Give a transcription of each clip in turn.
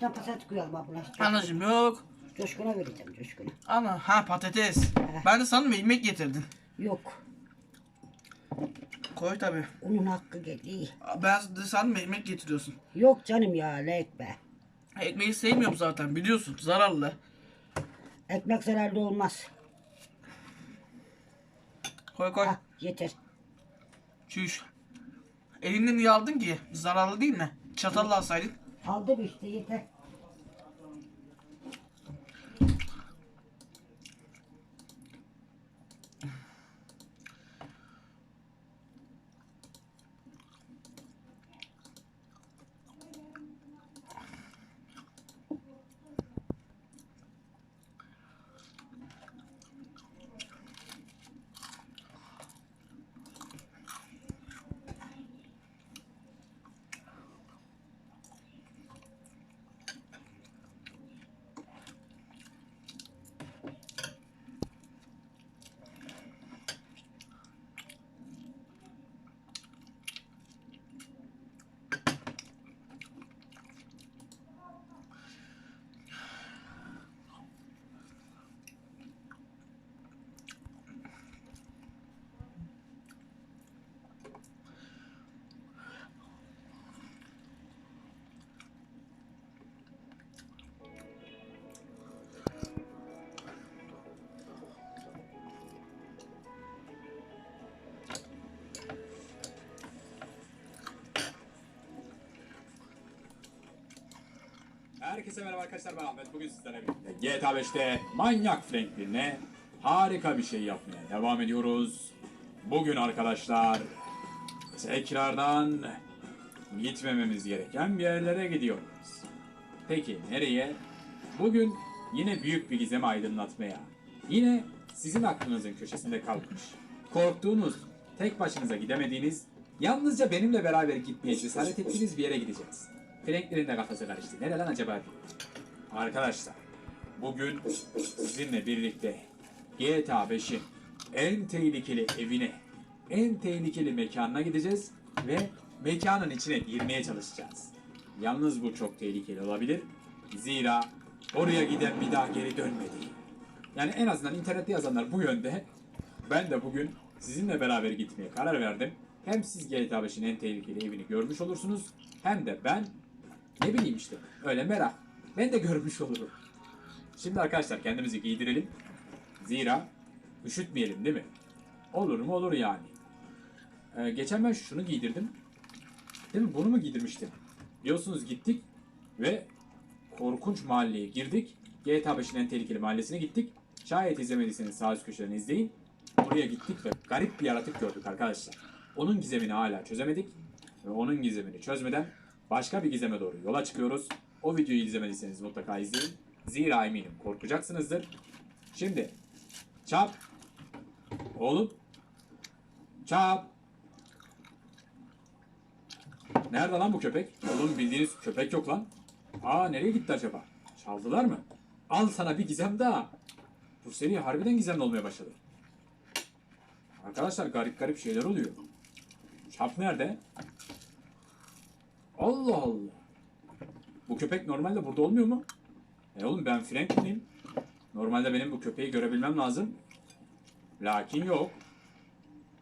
tane patates koyalım abla. Anacığım yok. Coşkuna vereceğim coşkuna. Ana ha patates. Ben de sandım ekmek getirdin. Yok. Koy tabi. Onun hakkı geliyor. Ben de sandım ekmek getiriyorsun. Yok canım ya ne ekmeği. Ekmeği sevmiyorum zaten biliyorsun zararlı. Ekmek zararlı olmaz. Koy koy. Ha, yeter. Çüş. Elinden niye aldın ki? Zararlı değil mi? Çatalla alsaydın. Aldım işte yeter. Herkese merhaba arkadaşlar ben Ahmet. Bugün sizlerle birlikte GTA 5'te Manyak Franklin'le harika bir şey yapmaya devam ediyoruz. Bugün arkadaşlar tekrardan gitmememiz gereken bir yerlere gidiyoruz. Peki nereye? Bugün yine büyük bir gizemi aydınlatmaya. Yine sizin aklınızın köşesinde kalmış. Korktuğunuz, tek başınıza gidemediğiniz, yalnızca benimle beraber gitmeye cesaret ettiğiniz bir yere gideceğiz. Franklin'in de kafası karıştı. Nere acaba? Arkadaşlar, bugün sizinle birlikte GTA 5'in en tehlikeli evine, en tehlikeli mekanına gideceğiz ve mekanın içine girmeye çalışacağız. Yalnız bu çok tehlikeli olabilir. Zira oraya giden bir daha geri dönmedi. Yani en azından internette yazanlar bu yönde. Ben de bugün sizinle beraber gitmeye karar verdim. Hem siz GTA 5'in en tehlikeli evini görmüş olursunuz. Hem de ben ne bileyim işte öyle merak. Ben de görmüş olurum. Şimdi arkadaşlar kendimizi giydirelim. Zira üşütmeyelim değil mi? Olur mu olur yani. Ee, geçen ben şunu giydirdim. Değil mi? Bunu mu giydirmiştim? Biliyorsunuz gittik ve korkunç mahalleye girdik. GTA 5'in en tehlikeli mahallesine gittik. Şayet izlemediyseniz sağ üst köşeden izleyin. Oraya gittik ve garip bir yaratık gördük arkadaşlar. Onun gizemini hala çözemedik. Ve onun gizemini çözmeden başka bir gizeme doğru yola çıkıyoruz. O videoyu izlemediyseniz mutlaka izleyin. Zira eminim korkacaksınızdır. Şimdi çap oğlum çap Nerede lan bu köpek? Oğlum bildiğiniz köpek yok lan. Aa nereye gitti acaba? Çaldılar mı? Al sana bir gizem daha. Bu seri harbiden gizemli olmaya başladı. Arkadaşlar garip garip şeyler oluyor. Çap nerede? Allah Allah. Bu köpek normalde burada olmuyor mu? E oğlum ben Franklin'im. Normalde benim bu köpeği görebilmem lazım. Lakin yok.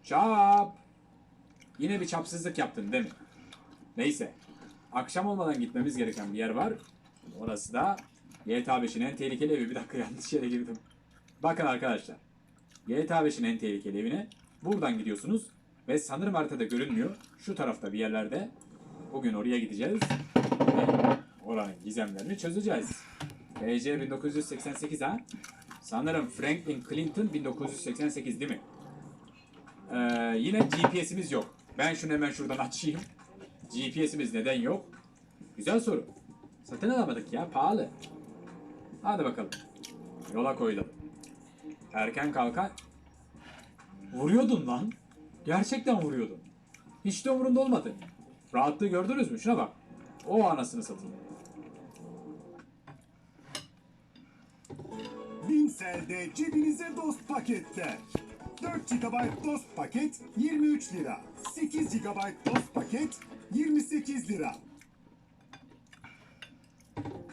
Çap. Yine bir çapsızlık yaptın değil mi? Neyse. Akşam olmadan gitmemiz gereken bir yer var. Orası da GTA 5'in en tehlikeli evi. Bir dakika yanlış yere girdim. Bakın arkadaşlar. GTA 5'in en tehlikeli evine buradan gidiyorsunuz. Ve sanırım haritada görünmüyor. Şu tarafta bir yerlerde. Bugün oraya gideceğiz. Ve oranın gizemlerini çözeceğiz. TC 1988 ha? Sanırım Franklin Clinton 1988 değil mi? Ee, yine GPS'imiz yok. Ben şunu hemen şuradan açayım. GPS'imiz neden yok? Güzel soru. Satın alamadık ya pahalı. Hadi bakalım. Yola koyalım. Erken kalkan. Vuruyordun lan. Gerçekten vuruyordun. Hiç de umurunda olmadı. Rahatlığı gördünüz mü? Şuna bak. O anasını satayım. Binsel'de cebinize dost paketler. 4 GB dost paket 23 lira. 8 GB dost paket 28 lira.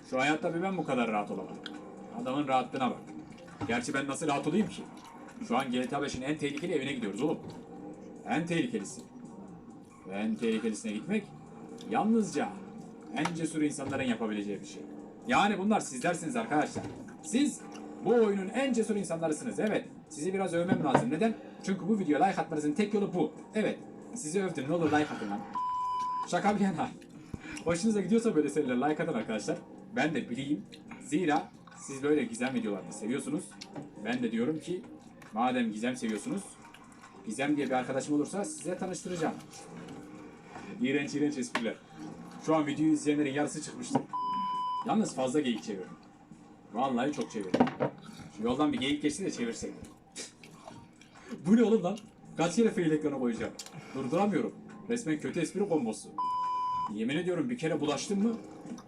Şu hayatta bir ben bu kadar rahat olamadım. Adamın rahatlığına bak. Gerçi ben nasıl rahat olayım ki? Şu an GTA 5'in en tehlikeli evine gidiyoruz oğlum. En tehlikelisi. En tehlikelisine gitmek yalnızca en cesur insanların yapabileceği bir şey. Yani bunlar sizlersiniz arkadaşlar. Siz bu oyunun en cesur insanlarısınız. Evet. Sizi biraz övmem lazım. Neden? Çünkü bu videoya like atmanızın tek yolu bu. Evet. Sizi övdüm. Ne olur like atın lan. Şaka bir yana. Hoşunuza gidiyorsa böyle seriler like atın arkadaşlar. Ben de bileyim. Zira siz böyle gizem videolarını seviyorsunuz. Ben de diyorum ki madem gizem seviyorsunuz Gizem diye bir arkadaşım olursa size tanıştıracağım. İğrenç iğrenç espriler. Şu an videoyu izleyenlerin yarısı çıkmıştır. Yalnız fazla geyik çeviriyorum. Vallahi çok çeviriyorum. Şu yoldan bir geyik geçti de çevirsek. Bu ne oğlum lan? Kaç kere fail ekrana koyacağım. Durduramıyorum. Resmen kötü espri kombosu. Yemin ediyorum bir kere bulaştım mı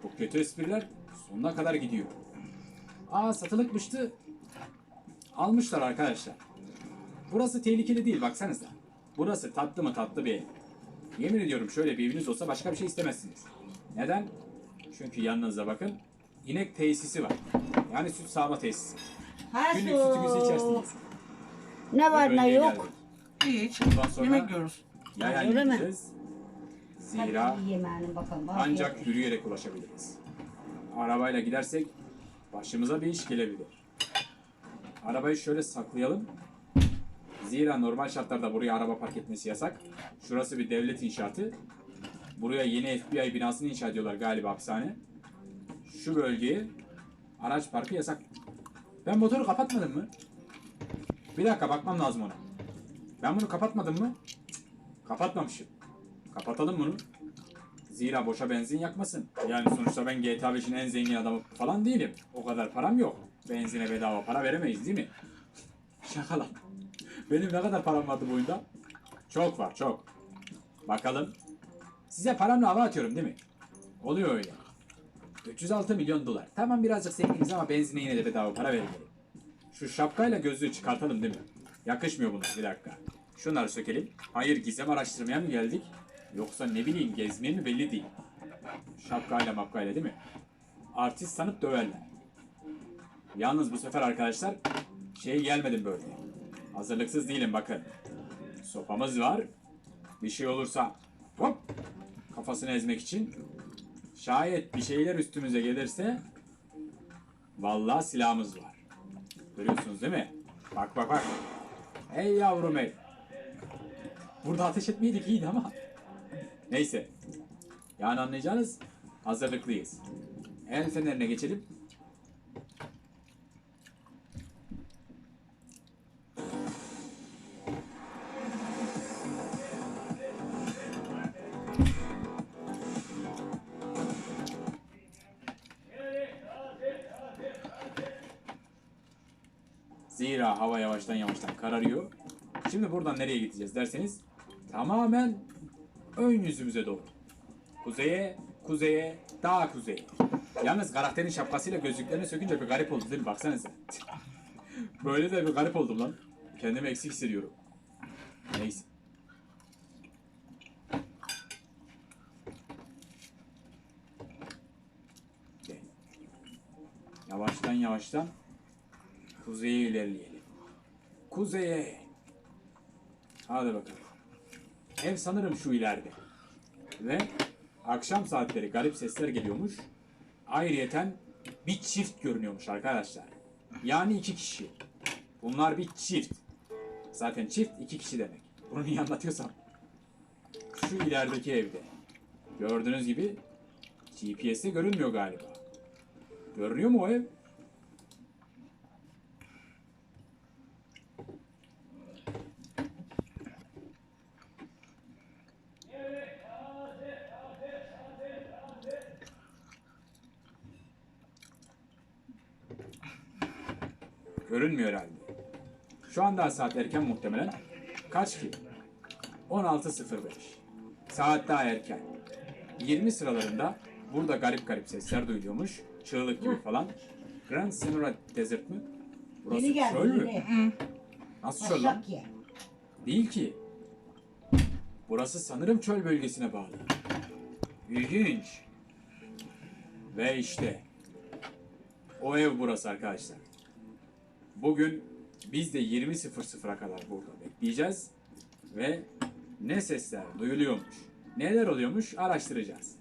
bu kötü espriler sonuna kadar gidiyor. Aa satılıkmıştı. Almışlar arkadaşlar. Burası tehlikeli değil baksanıza. Burası tatlı mı tatlı bir ev. Yemin ediyorum şöyle bir eviniz olsa başka bir şey istemezsiniz. Neden? Çünkü yanınızda bakın inek tesisi var. Yani süt sağma tesisi. Günlük sütümüzü içersiniz. Ne var ne yok? geldik. Hiç. Bundan sonra Yemek yiyoruz. Yayan Öyle mi? gideceğiz. Zira Hadi bakalım. ancak Afiyet. yürüyerek ulaşabiliriz. Arabayla gidersek başımıza bir iş gelebilir. Arabayı şöyle saklayalım. Zira normal şartlarda buraya araba park etmesi yasak. Şurası bir devlet inşaatı. Buraya yeni FBI binasını inşa ediyorlar galiba hapishane. Şu bölgeye araç parkı yasak. Ben motoru kapatmadım mı? Bir dakika bakmam lazım ona. Ben bunu kapatmadım mı? Kapatmamışım. Kapatalım bunu. Zira boşa benzin yakmasın. Yani sonuçta ben GTA 5'in en zengin adamı falan değilim. O kadar param yok. Benzine bedava para veremeyiz değil mi? Şaka lan. Benim ne kadar param vardı bu oyunda? Çok var çok. Bakalım. Size paramla hava atıyorum değil mi? Oluyor öyle. 306 milyon dolar. Tamam birazcık zenginiz ama benzine yine de bedava para verin. Şu şapkayla gözlüğü çıkartalım değil mi? Yakışmıyor bunlar bir dakika. Şunları sökelim. Hayır gizem araştırmaya mı geldik? Yoksa ne bileyim gezmeye mi belli değil. Şapkayla mapkayla değil mi? Artist sanıp döverler. Yalnız bu sefer arkadaşlar şey gelmedim böyle. Hazırlıksız değilim bakın. Sopamız var. Bir şey olursa hop kafasını ezmek için. Şayet bir şeyler üstümüze gelirse vallahi silahımız var. Görüyorsunuz değil mi? Bak bak bak. Hey yavrum hey. Burada ateş etmeydik iyiydi ama. Neyse. Yani anlayacağınız hazırlıklıyız. El fenerine geçelim. Zira hava yavaştan yavaştan kararıyor. Şimdi buradan nereye gideceğiz derseniz tamamen ön yüzümüze doğru. Kuzeye, kuzeye, daha kuzeye. Yalnız karakterin şapkasıyla gözlüklerini sökünce bir garip oldu değil mi? Baksanıza. Böyle de bir garip oldum lan. Kendimi eksik hissediyorum. Neyse. Yavaştan yavaştan kuzeye ilerleyelim. Kuzeye. Hadi bakalım. Ev sanırım şu ileride. Ve akşam saatleri garip sesler geliyormuş. Ayrıyeten bir çift görünüyormuş arkadaşlar. Yani iki kişi. Bunlar bir çift. Zaten çift iki kişi demek. Bunu niye anlatıyorsam. Şu ilerideki evde. Gördüğünüz gibi GPS'te görünmüyor galiba. Görünüyor mu o ev? Görünmüyor herhalde. Şu anda saat erken muhtemelen. Kaç ki? 16.05. Saat daha erken. 20 sıralarında burada garip garip sesler duyuluyormuş. Çığlık gibi falan. Grand Senora Desert mi? Burası Yeni geldi çöl mü? yeni. Nasıl çöl lan? Başak ye. Değil ki. Burası sanırım çöl bölgesine bağlı. İlginç. Ve işte O ev burası arkadaşlar. Bugün biz de 20.00'a kadar burada bekleyeceğiz. Ve ne sesler duyuluyormuş, neler oluyormuş araştıracağız.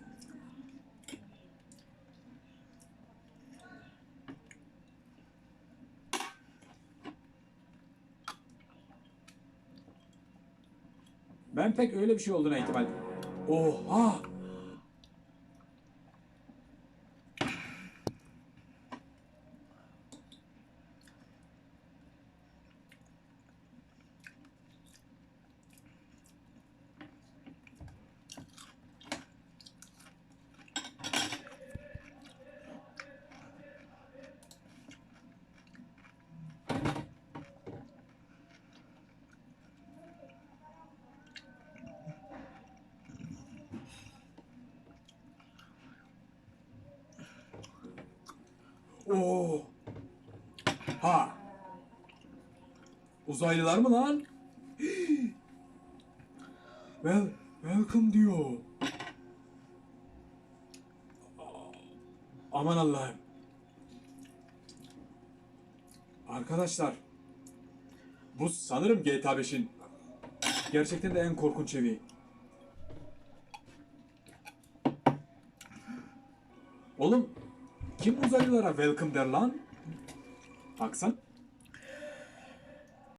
Ben pek öyle bir şey olduğuna ihtimal... Oha! Ha. Uzaylılar mı lan? well, welcome diyor. Aman Allah'ım. Arkadaşlar. Bu sanırım GTA 5'in gerçekten de en korkunç evi. Oğlum kim uzaylılara welcome der lan? Baksan.